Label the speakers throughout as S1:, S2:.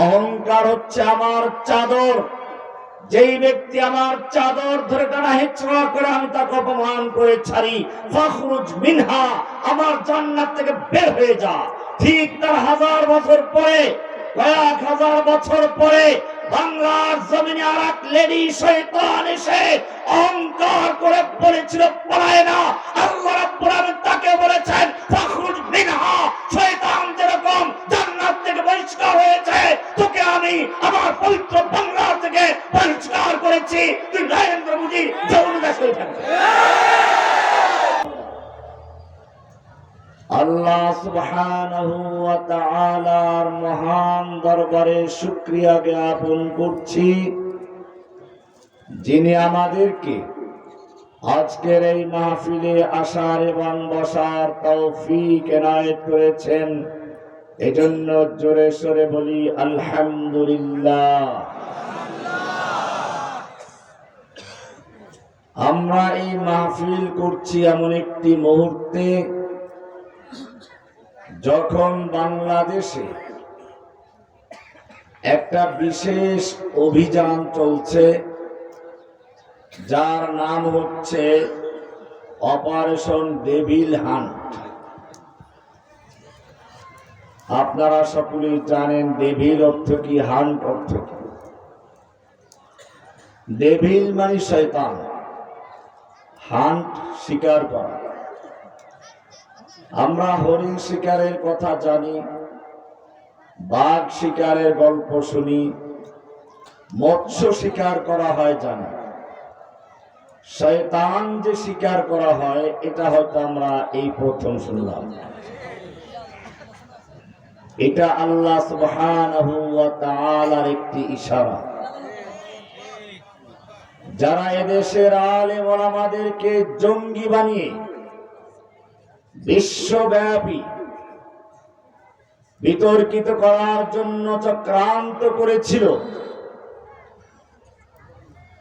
S1: অহংকার হচ্ছে আমার চাদর। যেই ব্যক্তি আমার চাদর ধরে টানা হেঁচড়া করে আমি তাকে অপমান করে ছাড়ি, ফখরুজ মিনহা, আমার জান্নাত থেকে বের হয়ে যা। ঠিক তার হাজার বছর পরে, কয়েক হাজার বছর পরে বাংলার জমিনে আর এক লেডি শৈতান এসে অহংকার করে বলেছিল পড়ায় না আল্লাহ রাব্বুল আলামিন তাকে বলেছেন ফখরুজ মিনহা শয়তান যেরকম জান্নাত থেকে বহিষ্কার হয়েছে তোকে আমি আমার পবিত্র বাংলা থেকে বহিষ্কার করেছি। তুই নরেন্দ্র মোদী যৌনদাস হয়ে থাকবে মহান দরবারে শুকরিয়া জ্ঞাপন করছি। যিনি আমাদেরকে আজকের এই মাহফিলে আসার এবং বসার তৌফিক এনায়েত করেছেন এজন্য জোরে সরে বলি, আলহামদুলিল্লাহ। আমরা এই মাহফিল করছি এমন একটি মুহূর্তে, যখন বাংলাদেশে একটা বিশেষ অভিযান চলছে, যার নাম হচ্ছে অপারেশন ডেভিল হান্ট। আপনারা সকলেই জানেন ডেভিল অর্থ কি, হান্ট অর্থ কি? ডেভিল মানে শয়তান। হান্ট শিকার করা। আমরা হরিণ শিকারের কথা জানি, বাঘ শিকারের গল্প শুনি, মৎস্য শিকার করা হয় জানি। শয়তান যে শিকার করা হয়, এটা হয়তো আমরা এই প্রথম শুনলাম। এটা আল্লাহ তাআলার একটি ইশারা। যারা এদেশের আলেম ওলামাদেরকে জঙ্গি বানিয়ে বিশ্বব্যাপী বিতর্কিত করার জন্য চক্রান্ত করেছিল,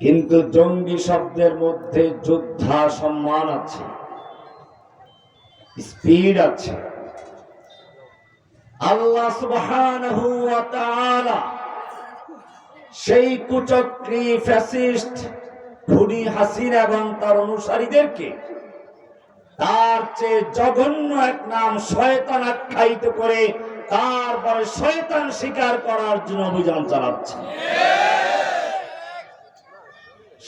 S1: কিন্তু জঙ্গি শব্দের মধ্যে যোদ্ধা সম্মান আছে, স্পিড আছে। আল্লাহ সুবহানাহু ওয়া তাআলা সেই কুচক্রী ফ্যাসিস্ট খুনি হাসিনা এবং তার অনুসারীদেরকে তার চেয়ে জঘন্য এক নাম শয়তান আখ্যায়িত করে তারপরে শয়তান স্বীকার করার জন্য অভিযান চালাচ্ছে।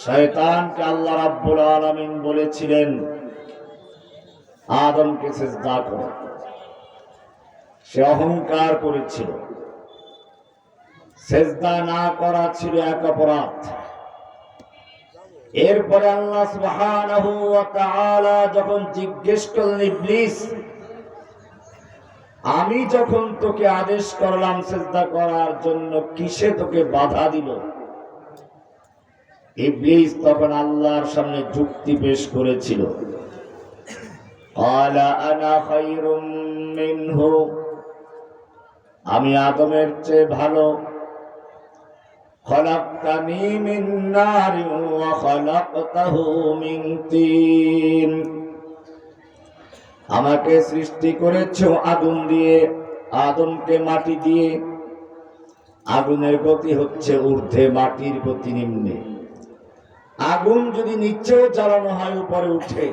S1: শয়তানকে আল্লাহ রাব্বুল আলামিন বলেছিলেন, আদমকে সেজদা করো। সে অহংকার করেছিল সেজদা না করা ছিল এক অপরাধ এরপরে আল্লাহ সুবহানাহু ওয়া তাআলা যখন জিজ্ঞেস করলেন ইবলিস আমি যখন তোকে আদেশ করলাম সেজদা করার জন্য কিসে তোকে বাধা দিল ইবলিস তখন আল্লাহর সামনে যুক্তি পেশ করেছিল قال انا خير منه আমি আদমের চেয়ে ভালো। আমাকে সৃষ্টি করেছ আগুন দিয়ে, আদমকে মাটি দিয়ে। আগুনের গতি হচ্ছে ঊর্ধ্বে মাটির গতি নিম্নে। আগুন যদি নিচেও চালানো হয়, উপরে উঠে।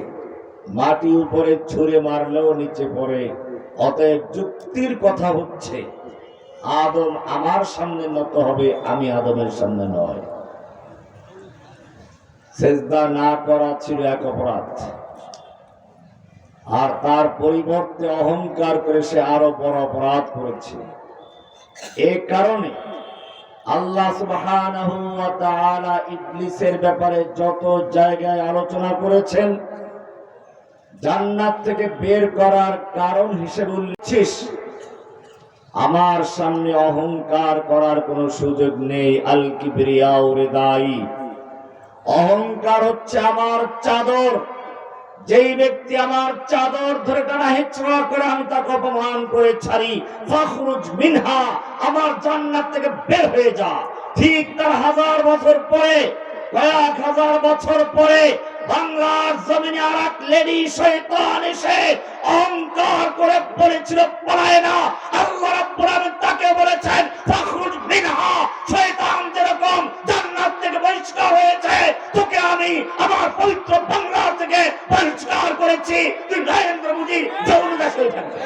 S1: মাটি উপরে ছুঁড়ে মারলেও নিচে পড়ে। অতএব যুক্তির কথা হচ্ছে আদম আমার সামনে নত হবে, আমি আদমের সামনে নয়। সেজদা না করা ছিল এক অপরাধ। আর তার পরিবর্তে অহংকার করে সে আরও বড় অপরাধ করেছে। এ কারণে আল্লাহ সুবহানাহু ইবলিসের ব্যাপারে যত জায়গায় আলোচনা করেছেন, জান্নাত থেকে বের করার কারণ হিসেবে উল্লেখিস আমার সামনে অহংকার করার কোনো সুযোগ নেই। আল কিবরিয়াউ রিদাই। অহংকার হচ্ছে আমার চাদর। যেই ব্যক্তি আমার চাদর ধরে টানা হেঁচড়া করে আমি তাকে অপমান করে ছাড়ি, ফখরুজ মিনহা, আমার জান্নাত থেকে বের হয়ে যা। ঠিক তার হাজার বছর পরে, কয়েক হাজার বছর পরে বাংলার জমিনে আর এক লেডি শয়তান এসে অহংকার করে বলেছিল পড়ায় না। আল্লাহ রাব্বুল আলামিন তাকে বলেছেন, ফখরুজ মিনহা। শয়তান যেরকম জান্নাত থেকে বহিষ্কার হয়েছে, তোকে আমি আমার পবিত্র বাংলা থেকে বহিষ্কার করেছি। তুই নরেন্দ্র মোদী যৌন দাস থাকবে